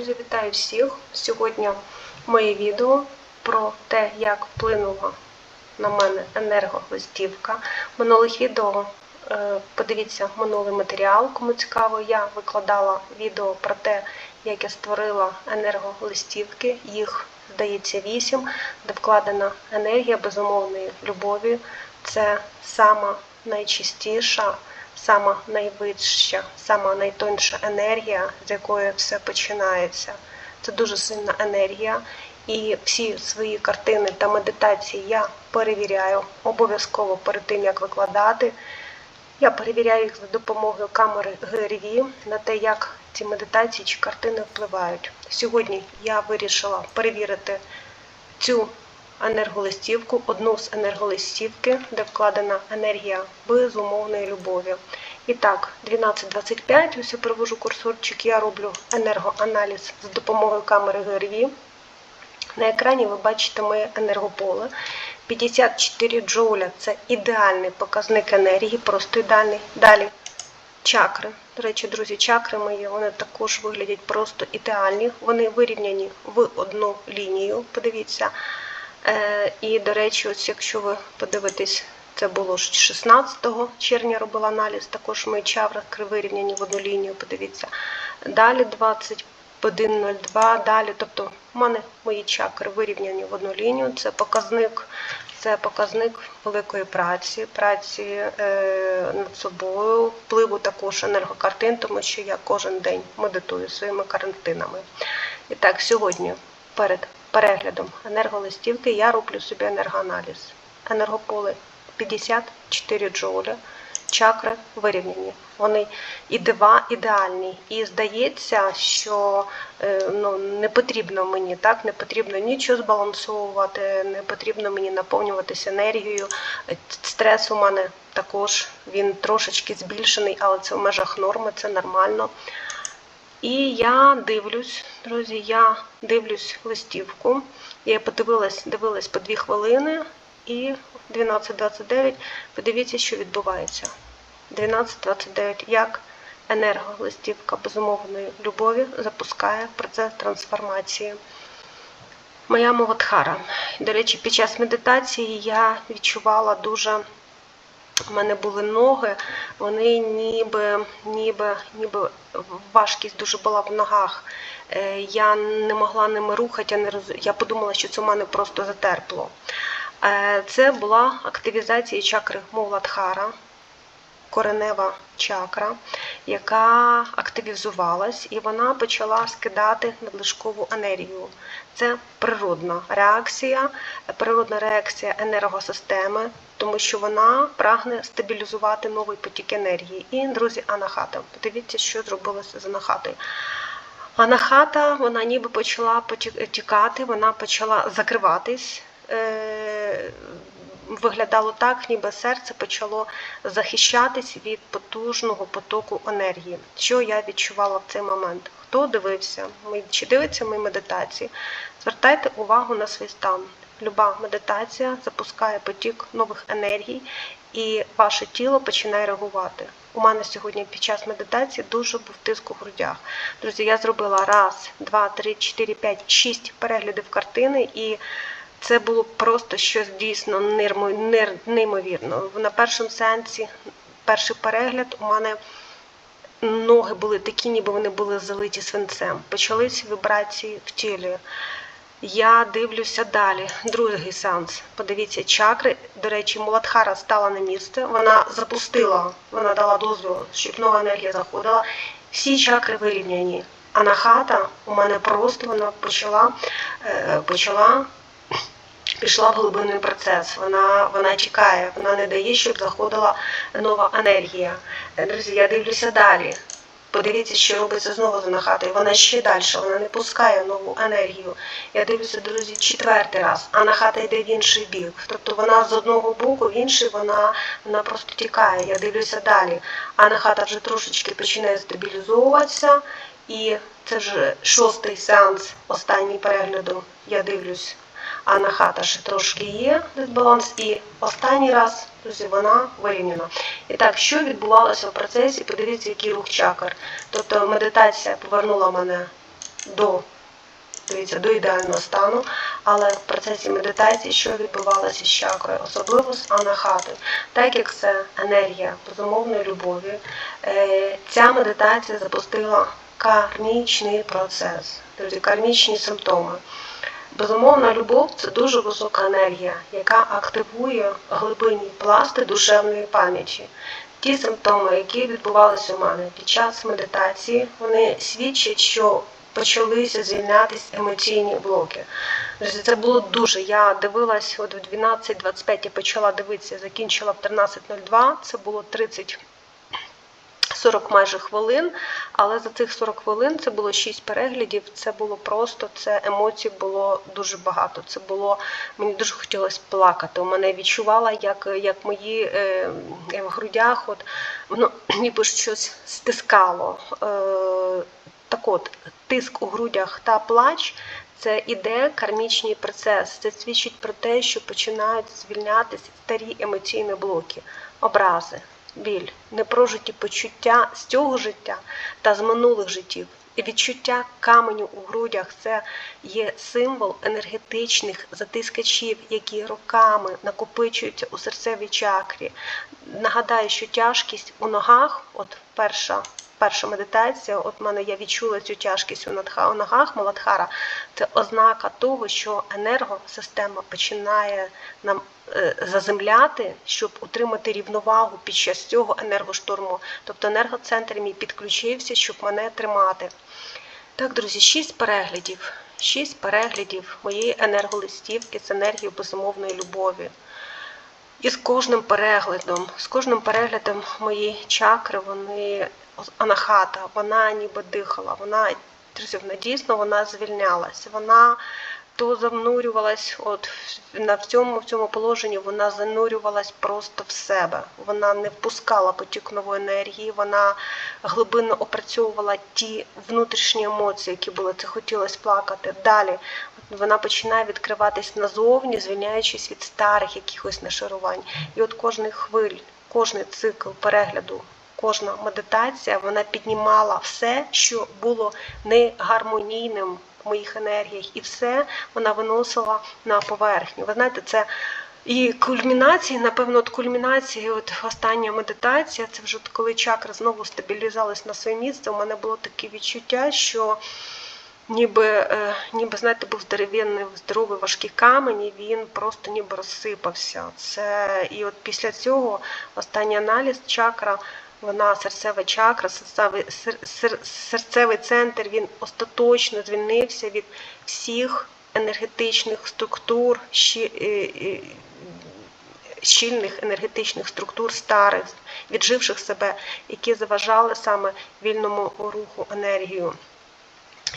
Друзі, вітаю всіх! Сьогодні моє відео про те, як вплинула на мене енерголистівка. Минулих відео е, подивіться минулий матеріал, кому цікаво, я викладала відео про те, як я створила енерголистівки. Їх, здається, 8, де вкладена енергія безумовної любові. Це сама найчистіша сама найвища, сама найтонша енергія, з якої все починається. Це дуже сильна енергія. І всі свої картини та медитації я перевіряю обов'язково перед тим, як викладати. Я перевіряю їх за допомогою камери ГРВ на те, як ці медитації чи картини впливають. Сьогодні я вирішила перевірити цю енерголистівку, одну з енерголистівки, де вкладена енергія безумовної любові. І так, 12.25, ось я провожу курсорчик, я роблю енергоаналіз за допомогою камери ГРВ. На екрані ви бачите моє енергополе. 54 джоуля це ідеальний показник енергії, просто ідеальний. Далі чакри. До речі, друзі, чакри мої вони також виглядять просто ідеальні. Вони вирівняні в одну лінію. Подивіться. Е, і, до речі, ось якщо ви подивитесь, це було 16 червня робила аналіз, також мої чакри вирівняні в одну лінію, подивіться. Далі 21.02, далі, тобто в мене мої чакри вирівняні в одну лінію. Це показник це показник великої праці, праці е, над собою, впливу також енергокартин, тому що я кожен день медитую своїми картинами. І так, сьогодні перед переглядом енерголистівки я роблю собі енергоаналіз. Енергополе 54 джоуля, чакри вирівняні. Вони і дива ідеальні. І здається, що е, ну, не потрібно мені, так, не потрібно нічого збалансовувати, не потрібно мені наповнюватися енергією. Стрес у мене також він трошечки збільшений, але це в межах норми, це нормально. І я дивлюсь, друзі, я дивлюсь листівку. Я подивилась, дивилась по 2 хвилини і 12.29. Подивіться, що відбувається. 12.29. Як енерголистівка безумовної любові запускає процес трансформації. Моя Моватхара. До речі, під час медитації я відчувала дуже. У мене були ноги, вони ніби ніби, ніби важкість дуже була в ногах. Е, я не могла ними рухати, я не роз... я подумала, що це в мене просто затерпло. Е, це була активізація чакри Муладхара, коренева чакра, яка активізувалась і вона почала скидати надлишкову енергію. Це природна реакція, природна реакція енергосистеми, тому що вона прагне стабілізувати новий потік енергії. І, друзі, анахата. Подивіться, що зробилося з анахатою. Анахата, вона ніби почала потікати, вона почала закриватись. Виглядало так, ніби серце почало захищатись від потужного потоку енергії. Що я відчувала в цей момент? Хто дивився, чи дивиться мої медитації? Звертайте увагу на свій стан. Люба медитація запускає потік нових енергій, і ваше тіло починає реагувати. У мене сьогодні під час медитації дуже був тиск у грудях. Друзі, я зробила раз, два, три, чотири, п'ять, шість переглядів картини і. Це було просто щось дійсно неймовірно. На першому сеансі, перший перегляд, у мене ноги були такі, ніби вони були залиті свинцем. Почались вібрації в тілі. Я дивлюся далі. Другий сеанс. Подивіться, чакри. До речі, Муладхара стала на місце. Вона запустила, вона дала дозвіл, щоб нова енергія заходила. Всі чакри вирівняні. А на хата у мене просто вона почала е, почала пішла в глибинний процес. Вона вона чекає, вона не дає, щоб заходила нова енергія. Друзі, я дивлюся далі. Подивіться, що робиться знову за нахатою. Вона ще далі, вона не пускає нову енергію. Я дивлюся, друзі, четвертий раз, а нахата йде в інший бік. Тобто вона з одного боку, в інший вона вона просто тікає. Я дивлюся далі. А нахата вже трошечки починає стабілізовуватися. І це вже шостий сеанс останній перегляду. Я дивлюсь а на хата ще трошки є дисбаланс. І останній раз, друзі, вона вирівняна. І так, що відбувалося в процесі? Подивіться, який рух чакр. Тобто медитація повернула мене до дивіться, до ідеального стану, але в процесі медитації, що відбувалося з чакрою, особливо з анахатою, так як це енергія безумовної любові, е, ця медитація запустила кармічний процес, тобто кармічні симптоми. Безумовна любов це дуже висока енергія, яка активує глибинні пласти душевної пам'яті. Ті симптоми, які відбувалися у мене під час медитації, вони свідчать, що почалися звільнятися емоційні блоки. Це було дуже. Я дивилась от в 12.25 я почала дивитися, закінчила в 13.02. Це було 30 40 майже хвилин, але за цих 40 хвилин це було 6 переглядів. Це було просто, це емоцій було дуже багато. Це було мені дуже хотілося плакати. У мене відчувала, як як мої е, в грудях, от воно ніби щось стискало. Е, так от, тиск у грудях та плач. Це іде кармічний процес. Це свідчить про те, що починають звільнятися старі емоційні блоки, образи, біль, непрожиті почуття з цього життя та з минулих життів. І відчуття каменю у грудях це є символ енергетичних затискачів, які роками накопичуються у серцевій чакрі. Нагадаю, що тяжкість у ногах, от перша перша медитація, от в мене я відчула цю тяжкість у ногах Маладхара, це ознака того, що енергосистема починає нам е, заземляти, щоб утримати рівновагу під час цього енергоштурму. Тобто енергоцентр мій підключився, щоб мене тримати. Так, друзі, шість переглядів. Шість переглядів моєї енерголистівки з енергією безумовної любові. І з кожним переглядом, з кожним переглядом мої чакри, вони анахата, вона ніби дихала, вона друзі, вона дійсно вона звільнялась. Вона то занурювалась, от на в цьому в цьому положенні вона занурювалась просто в себе. Вона не впускала потік нової енергії, вона глибинно опрацьовувала ті внутрішні емоції, які були. Це хотілося плакати. Далі вона починає відкриватись назовні, звільняючись від старих якихось нашарувань. І от кожний хвиль, кожний цикл перегляду кожна медитація вона піднімала все, що було негармонійним в моїх енергіях, і все вона виносила на поверхню. Ви знаєте, це. І кульмінації, напевно, от кульмінації, от остання медитація, це вже коли чакра знову стабілізувалась на своє місце. У мене було таке відчуття, що ніби, е, ніби знаєте, був здоровенний, здоровий важкий камень, і він просто ніби розсипався. Це І от після цього останній аналіз чакра вона серцева чакра, серцевий, серцевий центр, він остаточно звільнився від всіх енергетичних структур, е, е, щільних енергетичних структур старих, відживших себе, які заважали саме вільному руху енергію.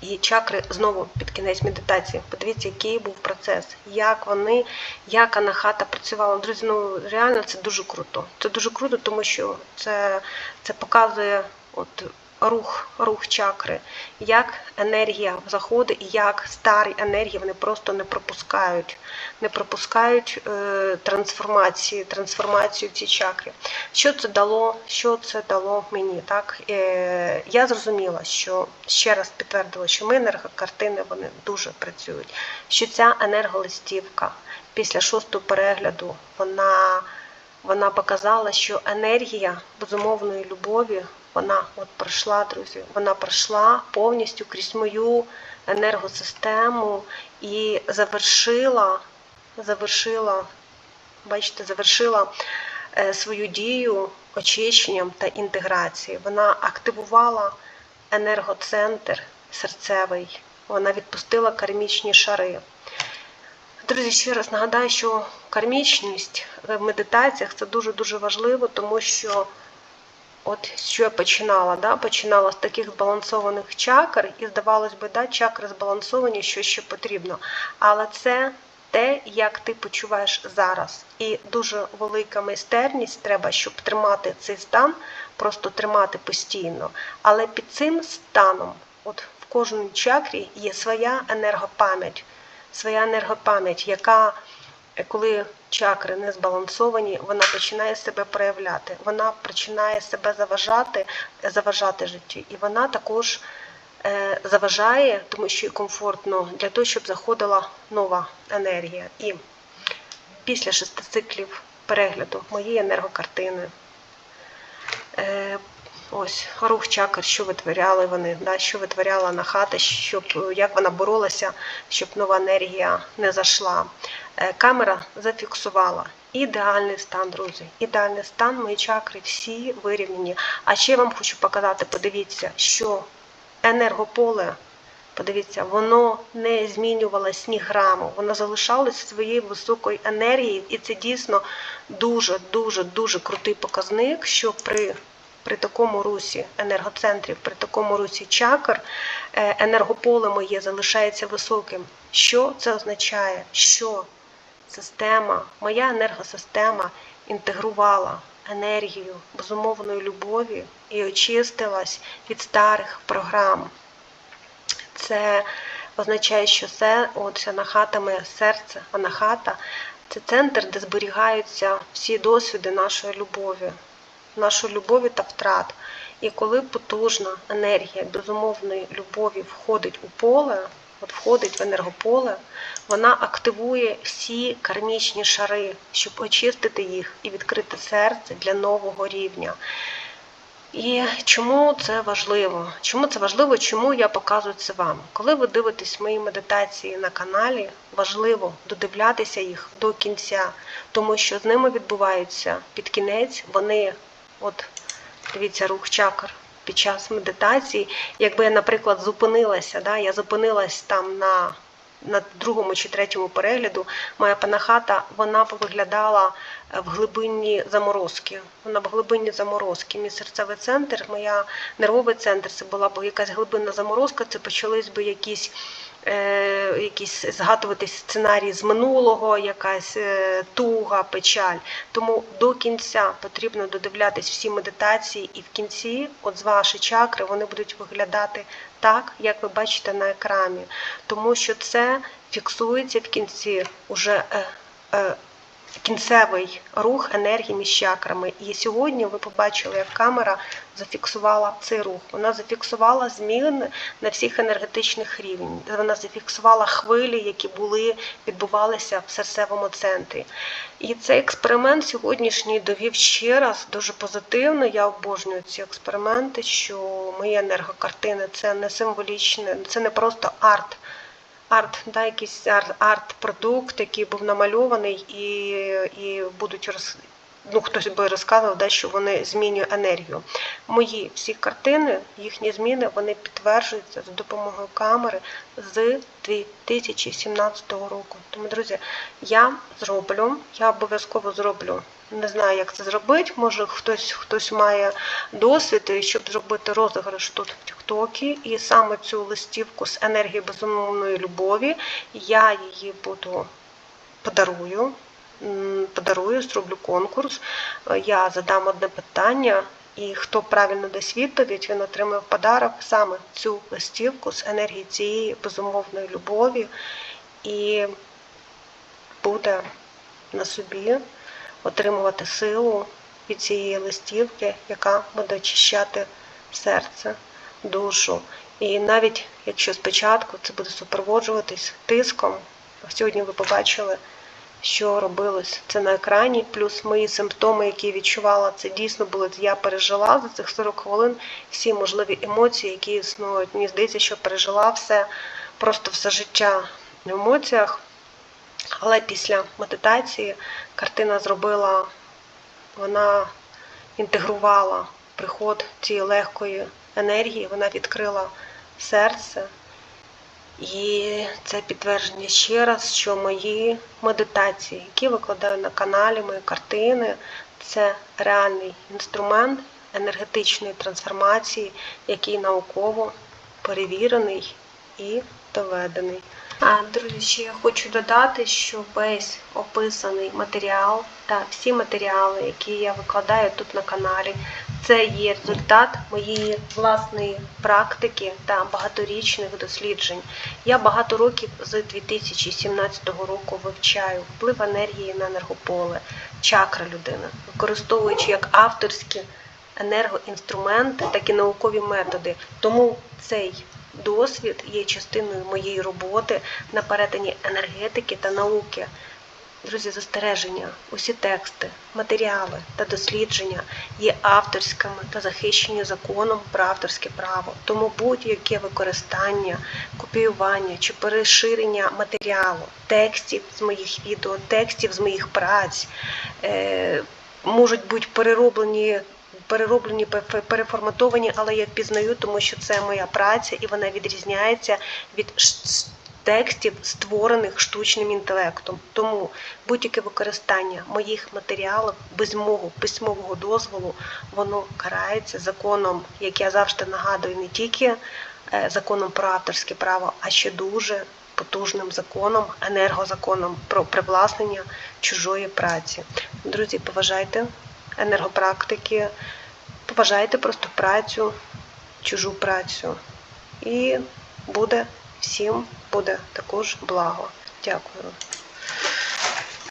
І чакри знову під кінець медитації. Подивіться, який був процес, як вони, як анахата працювала. Друзі, ну реально це дуже круто. Це дуже круто, тому що це це показує от рух рух чакри, як енергія заходить і як старі енергії вони просто не пропускають, не пропускають е, трансформації, трансформацію ці чакри. Що це дало? Що це дало мені? Так? Е, Я зрозуміла, що ще раз підтвердила, що ми енергокартини вони дуже працюють. Що ця енерголистівка після шостого перегляду вона. Вона показала, що енергія безумовної любові вона от пройшла, друзі, вона пройшла повністю крізь мою енергосистему і завершила, завершила, бачите, завершила е, свою дію очищенням та інтеграцією. Вона активувала енергоцентр серцевий, вона відпустила кармічні шари. Друзі, ще раз нагадаю, що кармічність в медитаціях це дуже-дуже важливо, тому що От що я починала, да? починала з таких збалансованих чакр, і здавалось би, да, чакри збалансовані, що ще потрібно. Але це те, як ти почуваєш зараз. І дуже велика майстерність треба, щоб тримати цей стан, просто тримати постійно. Але під цим станом, от в кожній чакрі є своя енергопам'ять, своя енергопам'ять, яка коли чакри не збалансовані, вона починає себе проявляти, вона починає себе заважати, заважати життю. І вона також е, заважає, тому що і комфортно для того, щоб заходила нова енергія. І після шести циклів перегляду моєї енергокартини. Ось рух чакр, що витворяли вони, да, що витворяла на хата, щоб як вона боролася, щоб нова енергія не зайшла. Е, Камера зафіксувала ідеальний стан, друзі. Ідеальний стан, мої чакри всі вирівняні. А ще я вам хочу показати, подивіться, що енергополе Подивіться, воно не змінювалось ні граму, воно залишалось своєю високою енергією, і це дійсно дуже, дуже, дуже крутий показник, що при, при такому русі енергоцентрів, при такому русі чакр, е, енергополе моє залишається високим. Що це означає? Що система, моя енергосистема інтегрувала енергію безумовної любові і очистилась від старих програм. Це означає, що це от анахата моє серце, анахата це центр, де зберігаються всі досвіди нашої любові, нашої любові та втрат. І коли потужна енергія безумовної любові входить у поле, от входить в енергополе, вона активує всі кармічні шари, щоб очистити їх і відкрити серце для нового рівня. І чому це важливо? Чому це важливо? Чому я показую це вам? Коли ви дивитесь мої медитації на каналі, важливо додивлятися їх до кінця, тому що з ними відбуваються під кінець, вони, от дивіться, рух чакр під час медитації. Якби я, наприклад, зупинилася, да, я зупинилась там на на другому чи третьому перегляду моя панахата вона виглядала в глибинні заморозки. Вона в глибинні заморозки. Мій серцевий центр, моя нервовий центр це була б якась глибинна заморозка, це почались би якісь. Е, якісь згадувати сценарії з минулого, якась е, туга, печаль. Тому до кінця потрібно додивлятись всі медитації, і в кінці, от з ваші чакри, вони будуть виглядати так, як ви бачите на екрані. Тому що це фіксується в кінці уже. Е, кінцевий рух енергії між чакрами. І сьогодні ви побачили, як камера зафіксувала цей рух. Вона зафіксувала зміни на всіх енергетичних рівнях. Вона зафіксувала хвилі, які були, відбувалися в серцевому центрі. І цей експеримент сьогоднішній довів ще раз дуже позитивно. Я обожнюю ці експерименти, що мої енергокартини це не символічне, це не просто арт арт, да, якийсь арт-продукт, який був намальований, і і будуть роз... ну, хтось би розказував, да, що вони змінюють енергію. Мої всі картини, їхні зміни, вони підтверджуються за допомогою камери з 2017 року. Тому, друзі, я зроблю, я обов'язково зроблю. Не знаю, як це зробити. Може хтось хтось має досвід, щоб зробити розіграш тут в Тіктокі. І саме цю листівку з енергії безумовної любові я її буду подарую. Подарую, зроблю конкурс. Я задам одне питання, і хто правильно дасть відповідь, він отримає в подарок саме цю листівку з енергії цієї безумовної любові і буде на собі отримувати силу від цієї листівки, яка буде очищати серце, душу. І навіть якщо спочатку це буде супроводжуватись тиском, сьогодні ви побачили, що робилось це на екрані, плюс мої симптоми, які відчувала, це дійсно було. Я пережила за цих 40 хвилин всі можливі емоції, які існують. Мені здається, що пережила все, просто все життя в емоціях. Але після медитації картина зробила, вона інтегрувала приход цієї легкої енергії, вона відкрила серце. І це підтвердження ще раз, що мої медитації, які викладаю на каналі, мої картини, це реальний інструмент енергетичної трансформації, який науково перевірений і доведений. Друзі, ще я хочу додати, що весь описаний матеріал та всі матеріали, які я викладаю тут на каналі, це є результат моєї власної практики та багаторічних досліджень. Я багато років з 2017 року вивчаю вплив енергії на енергополе, чакра людини, використовуючи як авторські енергоінструменти, так і наукові методи. Тому цей досвід є частиною моєї роботи на перетині енергетики та науки. Друзі, застереження, усі тексти, матеріали та дослідження є авторськими та захищені законом про авторське право. Тому будь-яке використання, копіювання чи переширення матеріалу, текстів з моїх відео, текстів з моїх праць е, можуть бути перероблені. Перероблені, пе- переформатовані, але я впізнаю, тому що це моя праця і вона відрізняється від текстів, створених штучним інтелектом. Тому будь-яке використання моїх матеріалів без мого письмового дозволу, воно карається законом, як я завжди нагадую, не тільки е, законом про авторське право, а ще дуже потужним законом, енергозаконом про привласнення чужої праці. Друзі, поважайте енергопрактики, поважайте просто працю, чужу працю. І буде всім буде також благо. Дякую.